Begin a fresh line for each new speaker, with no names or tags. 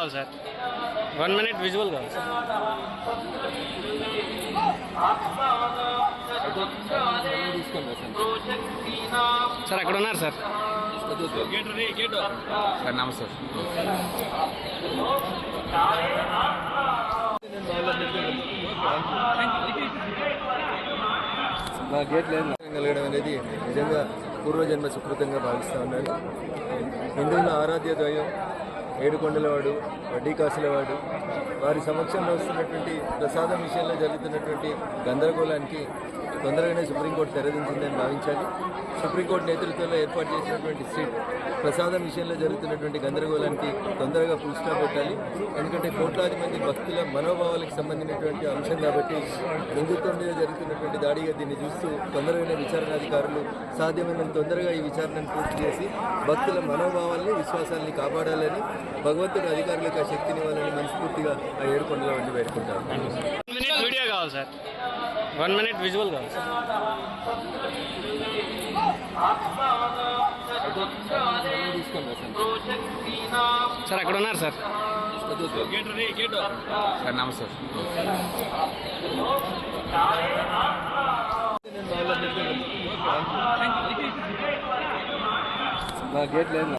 కావాలి sir. One minute visual కావాలి sir. Sir అక్కడ ఉన్నారు సార్.
సార్ నమస్తే
మా గేట్ లేదు. కలగడం అనేది నిజంగా పూర్వజన్మ సుకృతంగా భావిస్తూ ఉన్నాను హిందువుల ఆరాధ్య ద్వయం ఏడుకొండలవాడు వడ్డీ కాసులవాడు వారి సమక్షంలో వస్తున్నటువంటి ప్రసాదం విషయంలో జరుగుతున్నటువంటి గందరగోళానికి తొందరగానే సుప్రీంకోర్టు తెరదించిందని భావించాలి. సుప్రీంకోర్టు నేతృత్వంలో ఏర్పాటు చేసినటువంటి సీట్ ప్రసాదం విషయంలో జరుగుతున్నటువంటి గందరగోళానికి తొందరగా ఫుల్ పెట్టాలి. ఎందుకంటే కోట్లాది మంది భక్తుల మనోభావాలకు సంబంధించినటువంటి అంశం కాబట్టి హిందుత్వం మీద జరుగుతున్నటువంటి దాడిగా దీన్ని చూస్తూ తొందరగానే విచారణాధికారులు సాధ్యమైనంత తొందరగా ఈ విచారణను పూర్తి చేసి భక్తుల మనోభావాల్ని విశ్వాసాల్ని కాపాడాలని భగవంతుడు అధికారులకు ఆ శక్తినివ్వాలని మనస్ఫూర్తిగా ఆ ఏడుకొండల వంటి వేడుకుంటారు.
వీడియో కావాలి సార్. వన్ మినిట్ విజువల్ కావాలి సార్. సార్ అక్కడ ఉన్నారు సార్.
సార్ నమస్తే
మా గేట్ లేదు.